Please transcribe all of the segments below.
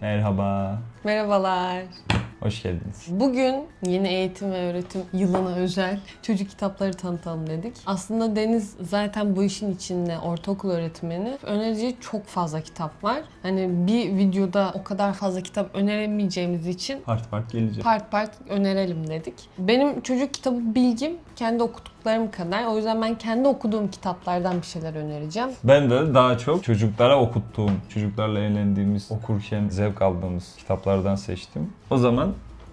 Merhaba. Merhabalar. Hoş geldiniz. Bugün yeni eğitim ve öğretim yılına özel çocuk kitapları tanıtalım dedik. Aslında Deniz zaten bu işin içinde ortaokul öğretmeni. Önereceği çok fazla kitap var. Hani bir videoda o kadar fazla kitap öneremeyeceğimiz için Part part gelecek. part part önerelim dedik. Benim çocuk kitabı bilgim kendi okuduklarım kadar. O yüzden ben kendi okuduğum kitaplardan bir şeyler önereceğim. Ben de daha çok çocuklara okuttuğum, çocuklarla eğlendiğimiz, okurken zevk aldığımız kitaplardan seçtim. O zaman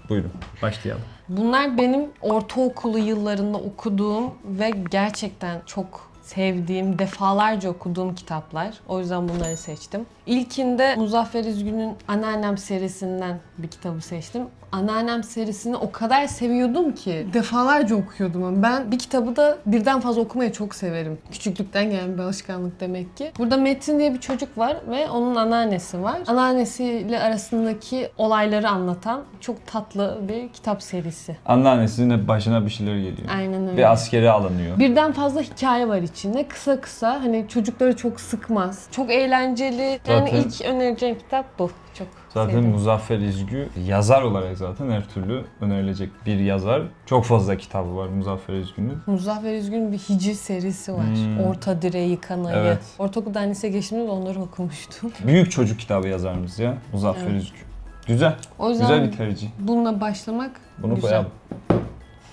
buyurun başlayalım. Bunlar benim ortaokulu yıllarında okuduğum ve gerçekten çok sevdiğim, defalarca okuduğum kitaplar. O yüzden bunları seçtim. İlkinde Muzaffer İzgün'ün Anneannem serisinden bir kitabı seçtim. Anneannem serisini o kadar seviyordum ki defalarca okuyordum. Ben bir kitabı da birden fazla okumayı çok severim. Küçüklükten gelen bir alışkanlık demek ki. Burada Metin diye bir çocuk var ve onun anneannesi var. Anneannesiyle arasındaki olayları anlatan çok tatlı bir kitap serisi. Anneannesinin hep başına bir şeyler geliyor. Aynen öyle. Bir askere alınıyor. Birden fazla hikaye var içinde. Kısa kısa hani çocukları çok sıkmaz. Çok eğlenceli. Yani Zaten- ilk önereceğim kitap bu. Çok Zaten sevdim. Muzaffer İzgü yazar olarak zaten her türlü önerilecek bir yazar. Çok fazla kitabı var Muzaffer İzgü'nün. Muzaffer Üzgün bir hiciv serisi var. Hmm. Orta direği kanayı. Evet. Ortaokuldan lise geçtiğimde de onları okumuştum. Büyük çocuk kitabı yazarımız ya Muzaffer Evet. İzgü. Güzel. O yüzden Güzel bir tercih. bununla başlamak Bunu güzel. koyalım.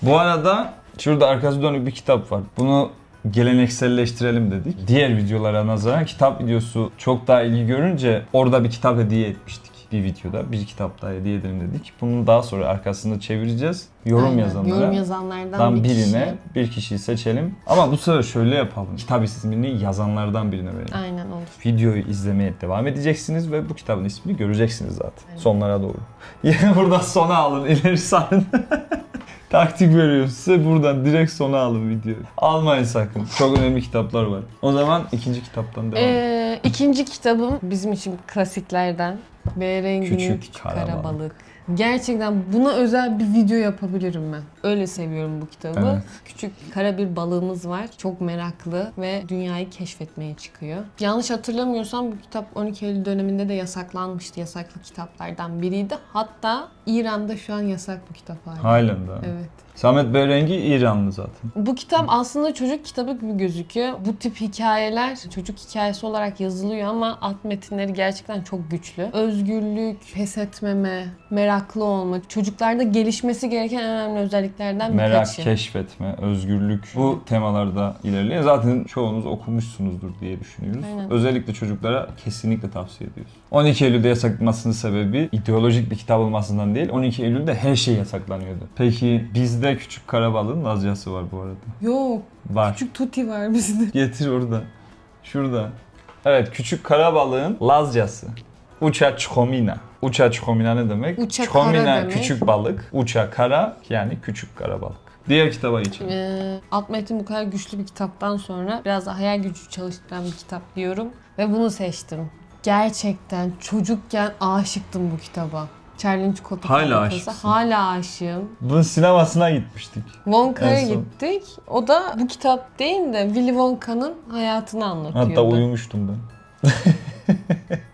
Bu arada şurada arkası dönük bir kitap var. Bunu gelenekselleştirelim dedik. Diğer videolara nazaran kitap videosu çok daha ilgi görünce orada bir kitap hediye etmiştik. Bir videoda bir kitap daha hediye edelim dedik. Bunu daha sonra arkasını çevireceğiz. Yorum Aynen, yazanlara. Yorum yazanlardan Dan bir birine kişi. bir kişiyi seçelim. Ama bu sefer şöyle yapalım. Kitap ismini yazanlardan birine verelim. Aynen olur. Videoyu izlemeye devam edeceksiniz ve bu kitabın ismini göreceksiniz zaten. Aynen. Sonlara doğru. Yine buradan sona alın, ileri sarın. Taktik veriyorum size buradan direkt sona alın videoyu. Almayın sakın. Çok önemli kitaplar var. O zaman ikinci kitaptan devam. Ee, ikinci kitabım bizim için klasiklerden. Behrengi'nin Küçük Küçük, Karabalık. Karabalık. Gerçekten buna özel bir video yapabilirim ben. Öyle seviyorum bu kitabı. Evet. Küçük kara bir balığımız var. Çok meraklı ve dünyayı keşfetmeye çıkıyor. Yanlış hatırlamıyorsam bu kitap 12 Eylül döneminde de yasaklanmıştı. Yasaklı kitaplardan biriydi. Hatta İran'da şu an yasak bu kitap hala. Halen daha. Evet. Samet Behrengi İranlı zaten. Bu kitap aslında çocuk kitabı gibi gözüküyor. Bu tip hikayeler çocuk hikayesi olarak yazılıyor ama alt metinleri gerçekten çok güçlü. Özgürlük, pes etmeme, meraklı olma, çocuklarda gelişmesi gereken en önemli özelliklerden Merak, birkaçı. keşfetme, özgürlük bu temalarda ilerliyor. Zaten çoğunuz okumuşsunuzdur diye düşünüyoruz. Aynen. Özellikle çocuklara kesinlikle tavsiye ediyoruz. 12 Eylül'de yasaklanmasının sebebi ideolojik bir kitap olmasından değil, 12 Eylül'de her şey yasaklanıyordu. Peki bizde Küçük Karabalığın Lazcası var bu arada. Yok, Var. küçük tuti var bizde. Getir orada. Şurada. Evet, Küçük Karabalığın Lazcası. Uça çkomina. Uça çkomina ne demek? Uça çkomina kara demek. küçük balık. Uça kara yani küçük kara balık. Diğer kitaba geçelim. Ee, alt metin bu kadar güçlü bir kitaptan sonra biraz da hayal gücü çalıştıran bir kitap diyorum. Ve bunu seçtim. Gerçekten çocukken aşıktım bu kitaba. Charlie'nin Çikolata Hala aşıksın. Hala aşığım. Bunun sinemasına gitmiştik. Wonka'ya En son. gittik. O da bu kitap değil de Willy Wonka'nın hayatını anlatıyordu. Hatta uyumuştum ben.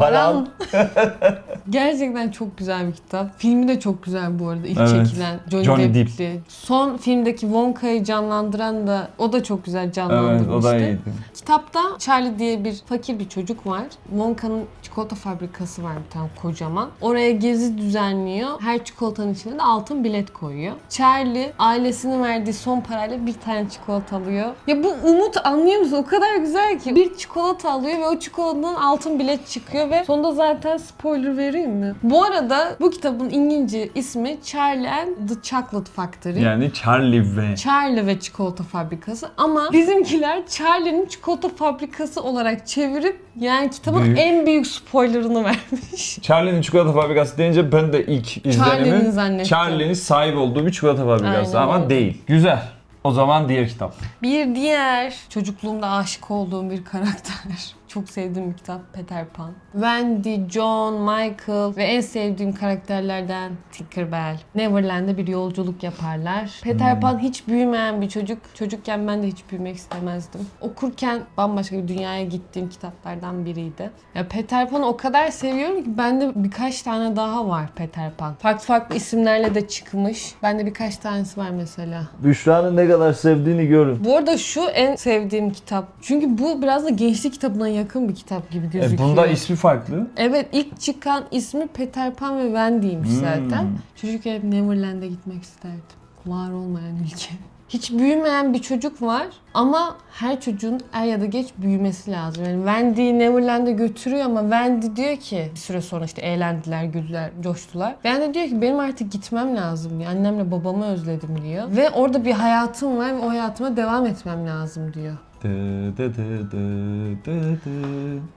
Baran. Gerçekten çok güzel bir kitap. Filmi de çok güzel bu arada. İlk Evet. çekilen Johnny, Johnny Depp'li. Son filmdeki Wonka'yı canlandıran da o da çok güzel Evet canlandırmıştı. o da iyiydi. Kitapta Charlie diye bir fakir bir çocuk var. Wonka'nın çikolata fabrikası var bir tane kocaman. Oraya gezi düzenliyor. Her çikolatanın içine de altın bilet koyuyor. Charlie ailesinin verdiği son parayla bir tane çikolata alıyor. Ya bu umut anlıyor musun? O kadar güzel ki. Bir çikolata alıyor ve o çikolatanın altın bilet çıkıyor ve sonunda zaten spoiler vereyim mi? Bu arada bu kitabın İngilizce ismi Charlie and the Chocolate Factory. Yani Charlie ve Charlie ve çikolata fabrikası ama bizimkiler Charlie'nin çikolata fabrikası olarak çevirip yani kitabın Büyük. en büyük spoilerını vermiş. Charlie'nin çikolata fabrikası deyince ben de ilk Charlie'nin zannettim. Charlie'nin sahip olduğu bir çikolata fabrikası Aynen ama değil. Güzel. O zaman diğer kitap. Bir diğer çocukluğumda aşık olduğum bir karakter. Çok sevdiğim bir kitap Peter Pan. Wendy, John, Michael ve en sevdiğim karakterlerden Tinkerbell. Neverland'e bir yolculuk yaparlar. Peter Hmm. Pan hiç büyümeyen bir çocuk. Çocukken ben de hiç büyümek istemezdim. Okurken bambaşka bir dünyaya gittiğim kitaplardan biriydi. Ya Peter Pan'ı o kadar seviyorum ki bende birkaç tane daha var Peter Pan. Farklı farklı isimlerle de çıkmış. Bende birkaç tanesi var mesela. Büşra'nın ne kadar sevdiğini görün. Bu arada şu en sevdiğim kitap. Çünkü bu biraz da gençlik kitabına yakın bir kitap gibi E, gözüküyor. bunda ismi farklı. Evet ilk çıkan ismi Peter Pan ve Wendy'ymiş Hmm. zaten. Çocukken hep Neverland'e gitmek isterdim. Var olmayan ülke. Hiç büyümeyen bir çocuk var ama her çocuğun er ya da geç büyümesi lazım. Yani Wendy'yi Neverland'e götürüyor ama Wendy diyor ki bir süre sonra işte eğlendiler, güldüler, coştular. Wendy diyor ki benim artık gitmem lazım diyor. Annemle babamı özledim diyor. Ve orada bir hayatım var ve o hayatıma devam etmem lazım diyor.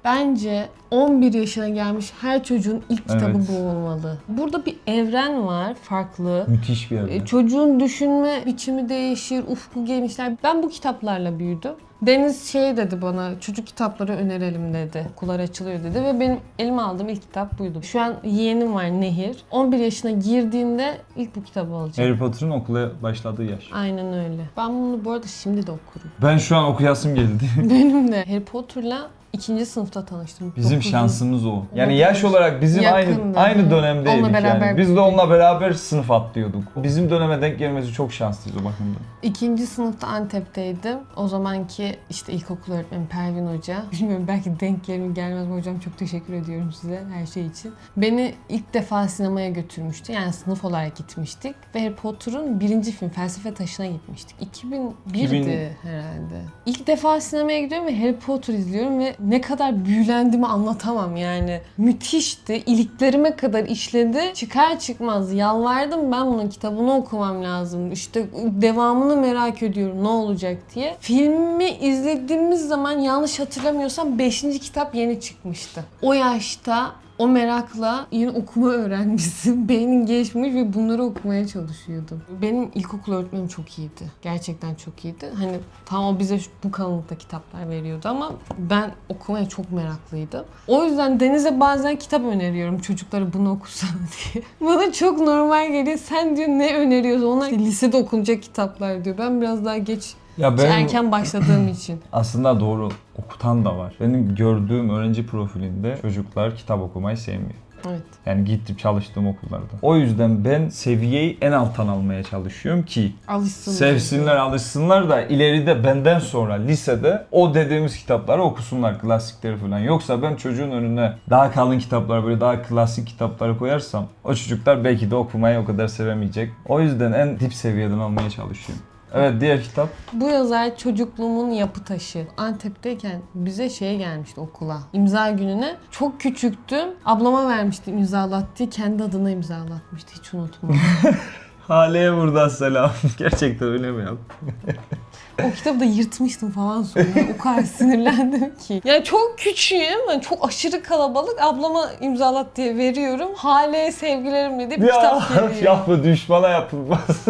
Bence 11 yaşına gelmiş her çocuğun ilk kitabı Evet. bu olmalı. Burada bir evren var farklı. Müthiş bir E, yerde. Çocuğun düşünme biçimi değişir, ufku genişler. Ben bu kitaplarla büyüdüm. Deniz şey dedi bana, çocuk kitapları önerelim dedi. Okullar açılıyor dedi ve benim elime aldığım ilk kitap buydu. Şu an yeğenim var Nehir. 11 yaşına girdiğinde ilk bu kitabı alacağım. Harry Potter'ın okula başladığı yaş. Aynen öyle. Ben bunu bu arada şimdi de okurum. Ben şu an okuyasım geldi. Benim de Harry Potter'la ikinci sınıfta tanıştım. Bizim Dokuzuncu- şansımız o. Yani yaş olarak bizim aynı Yakındı. aynı Hı. dönemdeydik Onunla beraber yani. Biz de onunla beraber sınıf atlıyorduk. Bizim döneme denk gelmesi çok şanslıyız o bakımdan. İkinci sınıfta Antep'teydim. O zamanki işte ilkokul öğretmeni Pervin Hoca. Bilmiyorum belki denk gelir mi gelmez mi hocam çok teşekkür ediyorum size her şey için. Beni ilk defa sinemaya götürmüştü. Yani sınıf olarak gitmiştik. Ve Harry Potter'ın birinci film Felsefe Taşı'na gitmiştik. 2001'di 2000 herhalde. İlk defa sinemaya gidiyorum ve Harry Potter izliyorum ve ne kadar büyülendiğimi anlatamam yani. Müthişti. İliklerime kadar işledi. Çıkar çıkmaz yalvardım ben bunun kitabını okumam lazım. İşte devamını merak ediyorum ne olacak diye. Filmi izlediğimiz zaman yanlış hatırlamıyorsam 5. kitap yeni çıkmıştı. O yaşta o merakla yeni okuma öğrenmişsin. Beynin geçmiş ve bunları okumaya çalışıyordum. Benim ilkokul öğretmenim çok iyiydi. Gerçekten çok iyiydi. Hani tam o bize bu kalınlıkta kitaplar veriyordu ama ben okumaya çok meraklıydım. O yüzden Deniz'e bazen kitap öneriyorum çocuklara bunu okusana diye. Bana çok normal geliyor. Sen diyor ne öneriyorsun? Onlar işte lisede okunacak kitaplar diyor. Ben biraz daha geç, Ya ben erken başladığım için. aslında doğru okutan da var. Benim gördüğüm öğrenci profilinde çocuklar kitap okumayı sevmiyor. Evet. Yani gittim çalıştığım okullarda. O yüzden ben seviyeyi en alttan almaya çalışıyorum ki Alışsın. sevsinler, alışsınlar da ileride benden sonra lisede o dediğimiz kitapları okusunlar, klasikleri falan. Yoksa ben çocuğun önüne daha kalın kitaplar, böyle daha klasik kitapları koyarsam o çocuklar belki de okumayı o kadar sevemeyecek. O yüzden en dip seviyeden almaya çalışıyorum. Evet diğer kitap. Bu yazar çocukluğumun yapı taşı. Antep'teyken bize şey gelmişti okula. İmza gününe. Çok küçüktüm. Ablama vermiştim imzalat diye. Kendi adına imzalatmıştı. Hiç unutmam. Hale'ye buradan selam. Gerçekten öyle mi yaptın? o kitabı da yırtmıştım falan sonra. O kadar sinirlendim ki. Yani çok küçüğüm. Yani çok aşırı kalabalık. Ablama imzalat diye veriyorum. Hale sevgilerim diye bir Ya kitap geliyor. yapma düşmana yapılmaz.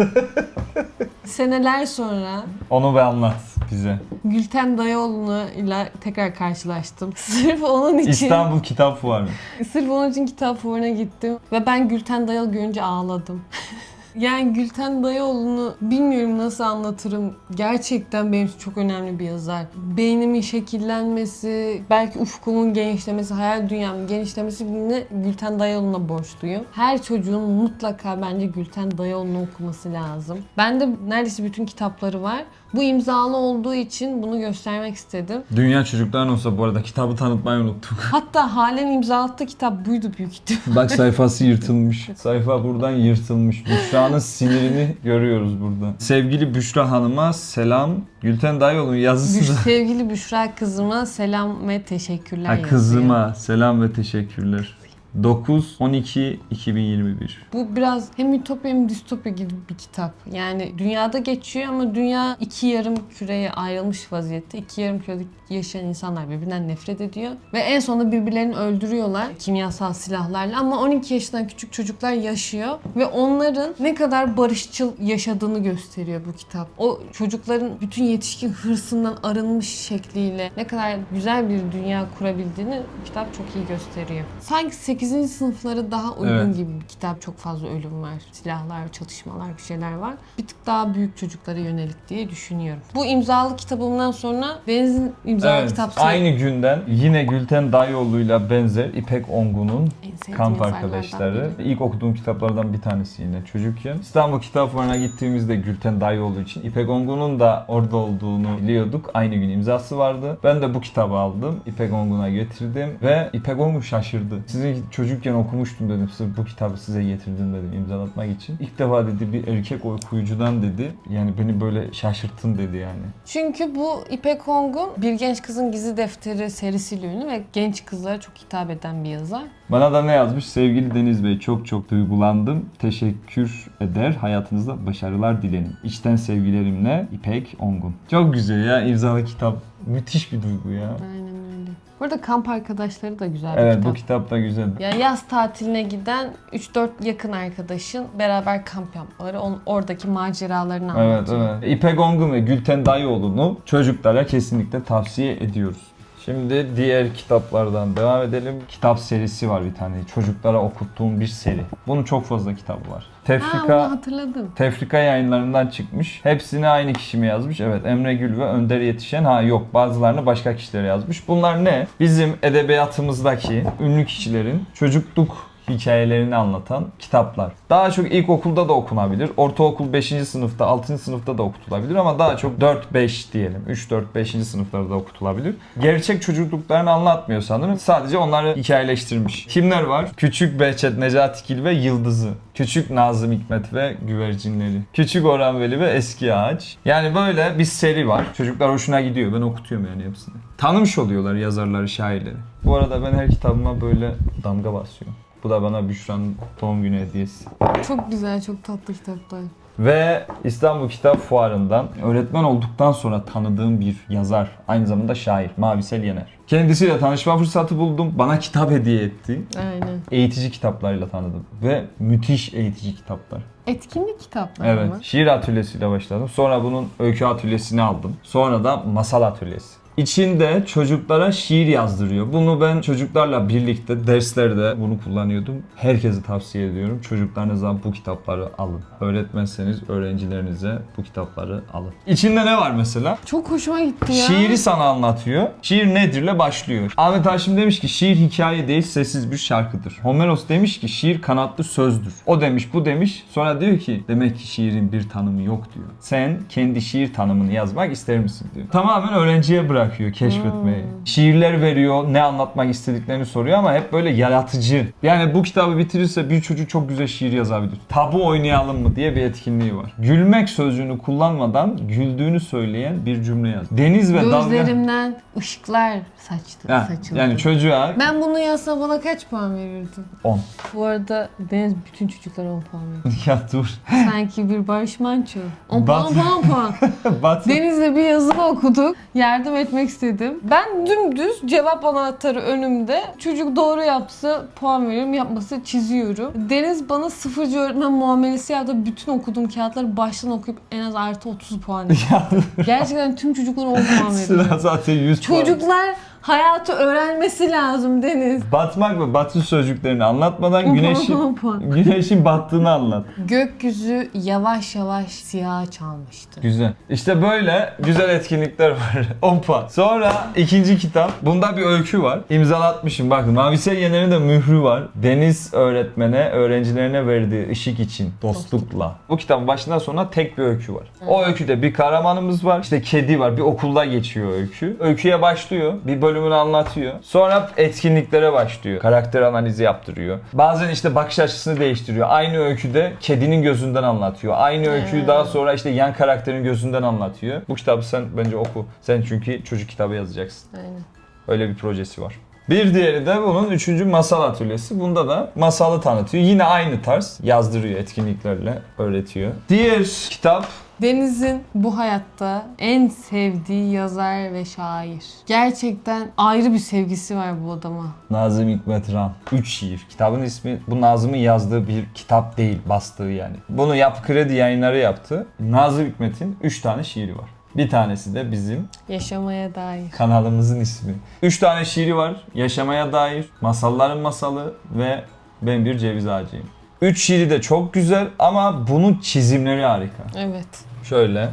Seneler sonra Onu bir anlat bize. Gülten Dayıoğlu'nu ile tekrar karşılaştım. Sırf onun için. İstanbul Kitap Fuarı. Sırf onun için kitap fuarına gittim ve ben Gülten Dayal görünce ağladım. yani Gülten Dayıoğlu'nu bilmiyorum nasıl anlatırım. Gerçekten benim için çok önemli bir yazar. Beynimin şekillenmesi, belki ufkumun genişlemesi, hayal dünyamın genişlemesi yine Gülten Dayıoğlu'na borçluyum. Her çocuğun mutlaka bence Gülten Dayıoğlu'nu okuması lazım. Bende neredeyse bütün kitapları var. Bu imzalı olduğu için bunu göstermek istedim. Dünya çocukların olsa bu arada kitabı tanıtmayı unuttuk. Hatta halen imzalattığı kitap buydu büyük ihtimal. Bak sayfası yırtılmış. Sayfa buradan yırtılmış. Büşra'nın sinirini görüyoruz burada. Sevgili Büşra Hanım'a selam. Gülten Dayıoğlu'nun yazısı da. sevgili Büşra kızıma selam ve teşekkürler Ha, yazıyor. kızıma selam ve teşekkürler. 9 12 2021. Bu biraz hem ütopya hem distopya gibi bir kitap. Yani dünyada geçiyor ama dünya iki yarım küreye ayrılmış vaziyette. İki yarım kürede yaşayan insanlar birbirinden nefret ediyor. Ve en sonunda birbirlerini öldürüyorlar kimyasal silahlarla. Ama 12 yaşından küçük çocuklar yaşıyor. Ve onların ne kadar barışçıl yaşadığını gösteriyor bu kitap. O çocukların bütün yetişkin hırsından arınmış şekliyle ne kadar güzel bir dünya kurabildiğini kitap çok iyi gösteriyor. Sanki 8. sınıfları daha uygun Evet. gibi bir kitap. Çok fazla ölüm var, silahlar, çatışmalar bir şeyler var. Bir tık daha büyük çocuklara yönelik diye düşünüyorum. Bu imzalı kitabımdan sonra Deniz'in imzalı Evet, kitap aynı günden yine Gülten Dayıoğlu'yla benzer İpek Ongun'un Kamp Arkadaşları. biri. İlk okuduğum kitaplardan bir tanesi yine çocukken. İstanbul Kitap Fuarı'na gittiğimizde Gülten Dayıoğlu için İpek Ongun'un da orada olduğunu biliyorduk. Aynı gün imzası vardı. Ben de bu kitabı aldım. İpek Ongun'a getirdim ve İpek Ongun şaşırdı. Sizin çocukken okumuştum dedim. Sırf bu kitabı size getirdim dedim imzalatmak için. İlk defa dedi bir erkek okuyucudan dedi. Yani beni böyle şaşırttın dedi yani. Çünkü bu İpek Ongun Bir Genç Kızın Gizli Defteri serisiyle ünlü ve genç kızlara çok hitap eden bir yazar. Bana da ne yazmış? Sevgili Deniz Bey çok çok duygulandım. Teşekkür eder. Hayatınızda başarılar dilerim. İçten sevgilerimle İpek Ongun. Çok güzel ya imzalı kitap. Müthiş bir duygu ya. Aynen öyle. Burada kamp arkadaşları da güzel bir Evet kitap. bu kitap da güzel. Yani yaz tatiline giden 3-4 yakın arkadaşın beraber kamp yapmaları, on, oradaki maceralarını Evet anlatıyor. evet. İpek Ongun ve Gülten Dayıoğlu'nu çocuklara kesinlikle tavsiye ediyoruz. Şimdi diğer kitaplardan devam edelim. Kitap serisi var bir tane. Çocuklara okuttuğum bir seri. Bunun çok fazla kitabı var. Ha Tefrika onu hatırladım. Tefrika yayınlarından çıkmış. Hepsini aynı kişi mi yazmış? Evet Emre Gül ve Önder Yetişen. Ha yok bazılarını başka kişilere yazmış. Bunlar ne? Bizim edebiyatımızdaki ünlü kişilerin çocukluk hikayelerini anlatan kitaplar. Daha çok ilkokulda da okunabilir. Ortaokul 5. sınıfta, 6. sınıfta da okutulabilir ama daha çok 4-5 diyelim. 3-4-5. sınıflarda okutulabilir. Gerçek çocukluklarını anlatmıyor sanırım. Sadece onları hikayeleştirmiş. Kimler var? Küçük Behçet Necatigil ve Yıldızı. Küçük Nazım Hikmet ve Güvercinleri. Küçük Orhan Veli ve Eski Ağaç. Yani böyle bir seri var. Çocuklar hoşuna gidiyor. Ben okutuyorum yani hepsini. Tanımış oluyorlar yazarları, şairleri. Bu arada ben her kitabıma böyle damga basıyorum. Bu da bana Büşra'nın doğum günü hediyesi. Çok güzel, çok tatlı kitaplar. Ve İstanbul Kitap Fuarı'ndan öğretmen olduktan sonra tanıdığım bir yazar, aynı zamanda şair, Mavisel Yener. Kendisiyle tanışma fırsatı buldum. Bana kitap hediye etti. Aynen. Eğitici kitaplarıyla tanıdım. Ve müthiş eğitici kitaplar. Etkinlik kitapları Evet. mı? Şiir atölyesiyle başladım. Sonra bunun öykü atölyesini aldım. Sonra da masal atölyesi. İçinde çocuklara şiir yazdırıyor. Bunu ben çocuklarla birlikte derslerde bunu kullanıyordum. Herkese tavsiye ediyorum. Çocuklarınıza bu kitapları alın. Öğretmenseniz öğrencilerinize bu kitapları alın. İçinde ne var mesela? Çok hoşuma gitti ya. Şiiri sana anlatıyor. Şiir nedirle başlıyor. Ahmet Haşim demiş ki şiir hikaye değil sessiz bir şarkıdır. Homeros demiş ki şiir kanatlı sözdür. O demiş bu demiş. Sonra diyor ki demek ki şiirin bir tanımı yok diyor. Sen kendi şiir tanımını yazmak ister misin diyor. Tamamen öğrenciye bırakıyor keşfetmeyi. Şiirler veriyor ne anlatmak istediklerini soruyor ama hep böyle yaratıcı. Yani bu kitabı bitirirse bir çocuk çok güzel şiir yazabilir. Tabu oynayalım mı diye bir etkinliği var. Gülmek sözcüğünü kullanmadan güldüğünü söyleyen bir cümle yaz. Deniz ve dalga... Gözlerimden ışıklar saçtı, Ha, saçıldı. yani çocuğa Ben bunu yazsa bana kaç puan verirdin? 10. Bu arada Deniz bütün çocuklara 10 puan veriyor. ya dur. Sanki bir Barış Manço. 10 Bat- puan, puan, puan. Bat Deniz'le bir yazılı okuduk. Yardım etmek istedim. Ben dümdüz cevap anahtarı önümde. Çocuk doğru yapsa puan veriyorum, yapmasa çiziyorum. Deniz bana sıfırcı öğretmen muamelesi yaptı. Bütün okuduğum kağıtları baştan okuyup en az artı 30 puan. Gerçekten tüm çocuklara 10 puan veriyor. sıra zaten 100 puan. Çocuklar hayatı öğrenmesi lazım Deniz. Batmak ve batış sözcüklerini anlatmadan güneşin güneşin battığını anlat. Gökyüzü yavaş yavaş siyaha çalmıştı. Güzel. İşte böyle güzel etkinlikler var. 10 puan. Sonra ikinci kitap. Bunda bir öykü var. İmzalatmışım. Bakın Mavisel Yener'in de mührü var. Deniz öğretmene, öğrencilerine verdiği ışık için dostlukla. Bu kitabın başından sonra tek bir öykü var. O öyküde bir kahramanımız var. İşte kedi var. Bir okulda geçiyor öykü. Öyküye başlıyor. Bir bölümünü anlatıyor. Sonra etkinliklere başlıyor. Karakter analizi yaptırıyor. Bazen işte bakış açısını değiştiriyor. Aynı öyküde kedinin gözünden anlatıyor. Aynı öyküyü Hmm. daha sonra işte yan karakterin gözünden anlatıyor. Bu kitabı sen bence oku. Sen çünkü çocuk kitabı yazacaksın. Aynen. Öyle bir projesi var. Bir diğeri de bunun üçüncü masal atölyesi. Bunda da masalı tanıtıyor. Yine aynı tarz yazdırıyor etkinliklerle öğretiyor. Diğer kitap Deniz'in bu hayatta en sevdiği yazar ve şair. Gerçekten ayrı bir sevgisi var bu adama. Nazım Hikmet Ram. Üç şiir. Kitabın ismi bu Nazım'ın yazdığı bir kitap değil, bastığı yani. Bunu Yap Kredi yayınları yaptı. Nazım Hikmet'in üç tane şiiri var. Bir tanesi de bizim Yaşamaya dair. kanalımızın ismi. Üç tane şiiri var. Yaşamaya dair, masalların masalı ve ben bir ceviz ağacıyım. Üç şiiri de çok güzel ama bunun çizimleri harika. Evet. Şöyle.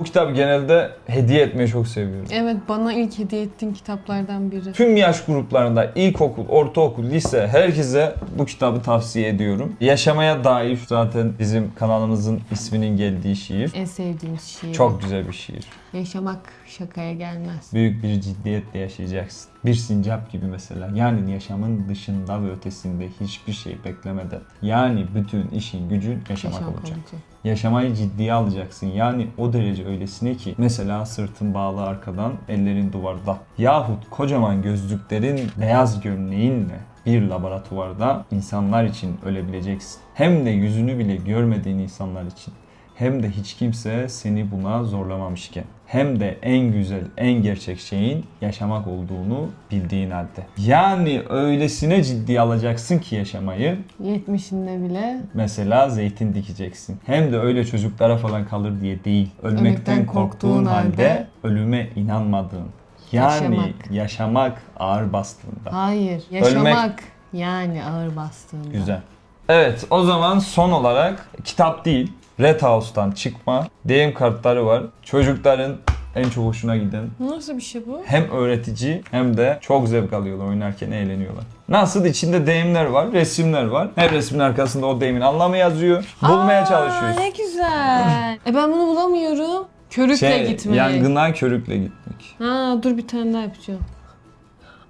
Bu kitabı genelde hediye etmeyi çok seviyorum. Evet bana ilk hediye ettiğin kitaplardan biri. Tüm yaş gruplarında ilkokul, ortaokul, lise herkese bu kitabı tavsiye ediyorum. Yaşamaya dair zaten bizim kanalımızın isminin geldiği şiir. En sevdiğim şiir. Çok güzel bir şiir. Yaşamak şakaya gelmez. Büyük bir ciddiyetle yaşayacaksın. Bir sincap gibi mesela. Yani yaşamın dışında ve ötesinde hiçbir şey beklemeden. Yani bütün işin gücün yaşamak Yaşam olacak. kalıcı. Yaşamayı ciddiye alacaksın. Yani o derece öylesine ki mesela sırtın bağlı arkadan, ellerin duvarda. Yahut kocaman gözlüklerin beyaz gömleğinle bir laboratuvarda insanlar için ölebileceksin. Hem de yüzünü bile görmediğin insanlar için. Hem de hiç kimse seni buna zorlamamışken. Hem de en güzel, en gerçek şeyin yaşamak olduğunu bildiğin halde. Yani öylesine ciddiye alacaksın ki yaşamayı 70'inde bile Mesela zeytin dikeceksin. Hem de öyle çocuklara falan kalır diye değil. Ölmekten, Ölmekten korktuğun korktuğun halde halde ölüme inanmadığın. Yani yaşamak, Yaşamak. ağır bastığında. hayır yaşamak yani ağır bastığında. Güzel. Evet o zaman son olarak kitap değil. Red House'tan çıkma deyim kartları var. Çocukların en çok hoşuna giden Nasıl bir şey bu? hem öğretici hem de çok zevk alıyorlar oynarken eğleniyorlar. Nasıl içinde deyimler var, resimler var. Her resmin arkasında o deyimin anlamı yazıyor. Bulmaya Aa, çalışıyoruz. Ne güzel. e ben bunu bulamıyorum. Körükle Şey, gitmeyi. yangına körükle gitmek. Ha dur bir tane daha yapacağım.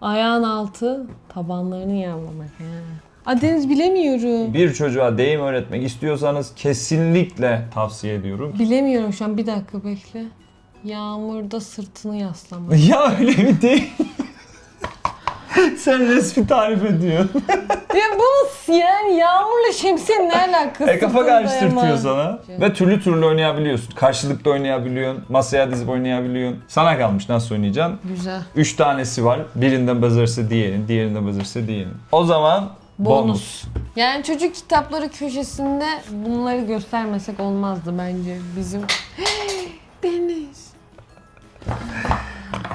Ayağın altı tabanlarını yağlamak. Ha. Aa, Deniz bilemiyorum. Bir çocuğa deyim öğretmek istiyorsanız kesinlikle tavsiye ediyorum. Bilemiyorum şu an bir dakika bekle. Yağmurda sırtını yaslamak. ya öyle bir değil. Sen resmi tarif ediyorsun. ya bu yani yağmurla şemsiyenin ne alakası? E kafa karıştırtıyor sana. Ve türlü türlü oynayabiliyorsun. Karşılıklı oynayabiliyorsun. Masaya dizip oynayabiliyorsun. Sana kalmış nasıl oynayacaksın. Güzel. Üç tanesi var. Birinden bezerse diğerin, diğerinden bezerse diğerin. O zaman bonus. Bonus. Yani çocuk kitapları köşesinde bunları göstermesek olmazdı bence bizim. Deniz.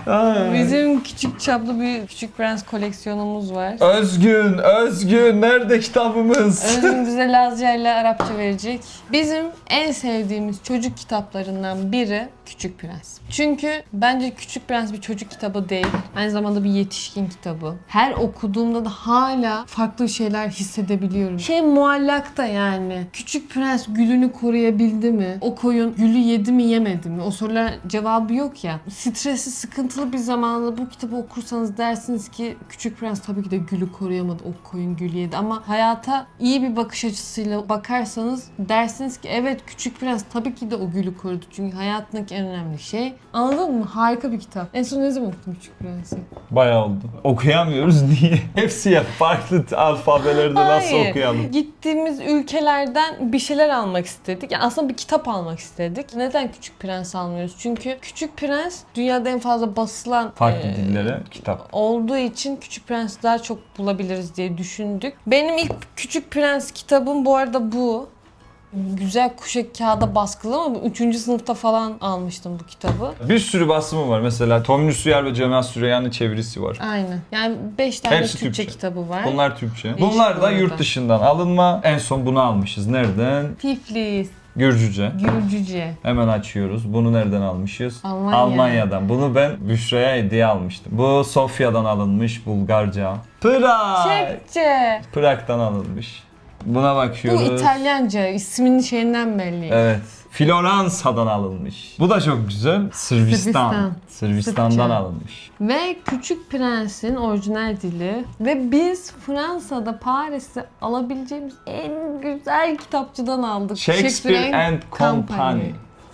Ay. Bizim küçük çaplı bir Küçük Prens koleksiyonumuz var. Özgün, Özgün nerede kitabımız? Özgün bize Lazca ile Arapça verecek. Bizim en sevdiğimiz çocuk kitaplarından biri Küçük Prens. Çünkü bence Küçük Prens bir çocuk kitabı değil. Aynı zamanda bir yetişkin kitabı. Her okuduğumda da hala farklı şeyler hissedebiliyorum. Şey muallakta yani. Küçük Prens gülünü koruyabildi mi? O koyun gülü yedi mi yemedi mi? O sorular cevabı yok ya. Stresli, sıkıntılı bir zamanda bu kitabı okursanız dersiniz ki Küçük Prens tabii ki de gülü koruyamadı. O koyun gülü yedi. Ama hayata iyi bir bakış açısıyla bakarsanız dersiniz ki evet Küçük Prens tabii ki de o gülü korudu. Çünkü hayatındaki en önemli şey. Anladın mı? Harika bir kitap. En son ne zaman okudun Küçük Prens'i? Bayağı oldu. Okuyamıyoruz diye. Hepsi ya farklı alfabelerde nasıl Hayır. okuyalım? Gittiğimiz ülkelerden bir şeyler almak istedik. Yani aslında bir kitap almak istedik. Neden Küçük Prens almıyoruz? Çünkü Küçük Prens dünyada en fazla basılan Farklı e, dillere kitap. olduğu için Küçük Prens daha çok bulabiliriz diye düşündük. Benim ilk Küçük Prens kitabım bu arada bu. Güzel kuşak kağıda baskılı ama 3. sınıfta falan almıştım bu kitabı. Bir sürü basımı var. Mesela Tomris Süyer ve Cemal Süreyya'nın çevirisi var. Aynen. Yani 5 tane Hepsi Türkçe, Türkçe. kitabı var. Bunlar Türkçe. Değişik Bunlar bu da yurt dışından alınma. En son bunu almışız. Nereden? Tiflis, Gürcüce. Gürcüce. Hemen açıyoruz. Bunu nereden almışız? Almanya. Almanya'dan. Bunu ben Büşra'ya hediye almıştım. Bu Sofya'dan alınmış Bulgarca. Prag! Çekçe. Prag'dan alınmış. Buna Bu bakıyoruz. İtalyanca. isminin şeyinden belli. Evet. Floransa'dan alınmış. Bu da çok güzel. Sırbistan. Sırbistan. Sırbistan'dan Sırpça. alınmış. Ve Küçük Prens'in orijinal dili. Ve biz Fransa'da, Paris'te alabileceğimiz en güzel kitapçıdan aldık. Shakespeare and Company.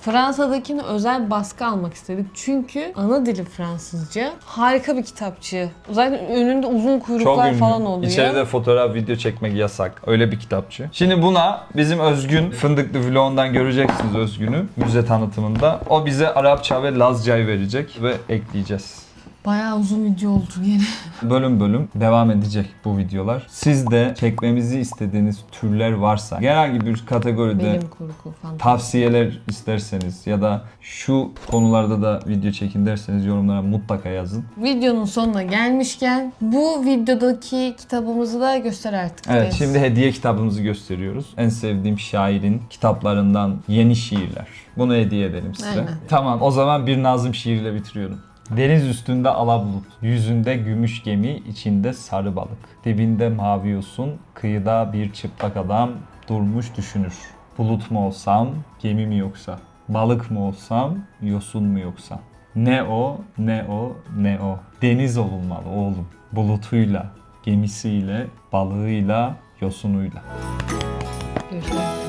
Fransa'dakini özel baskı almak istedik. Çünkü ana dili Fransızca. Harika bir kitapçı. Zaten önünde uzun kuyruklar ünlü. falan oluyor. İçeride fotoğraf, video çekmek yasak. Öyle bir kitapçı. Şimdi buna bizim Özgün Fındıklı vlogundan göreceksiniz Özgün'ü müze tanıtımında. O bize Arapça ve Lazca'yı verecek ve ekleyeceğiz. Bayağı uzun video oldu yine. Bölüm bölüm devam edecek bu videolar. Siz de çekmemizi istediğiniz türler varsa herhangi bir kategoride Benim kurgu tavsiyeler isterseniz ya da şu konularda da video çekin derseniz yorumlara mutlaka yazın. Videonun sonuna gelmişken bu videodaki kitabımızı da göster artık. Evet Deniz. şimdi hediye kitabımızı gösteriyoruz. En sevdiğim şairin kitaplarından yeni şiirler. Bunu hediye edelim size. Aynen. Tamam o zaman bir Nazım şiiriyle bitiriyorum. Deniz üstünde alabulut, yüzünde gümüş gemi, içinde sarı balık. Dibinde mavi yosun, kıyıda bir çıplak adam durmuş düşünür. Bulut mu olsam, gemi mi yoksa? Balık mı olsam, yosun mu yoksa? Ne o, ne o, ne o. Deniz olunmalı oğlum. Bulutuyla, gemisiyle, balığıyla, yosunuyla. Görüşmek.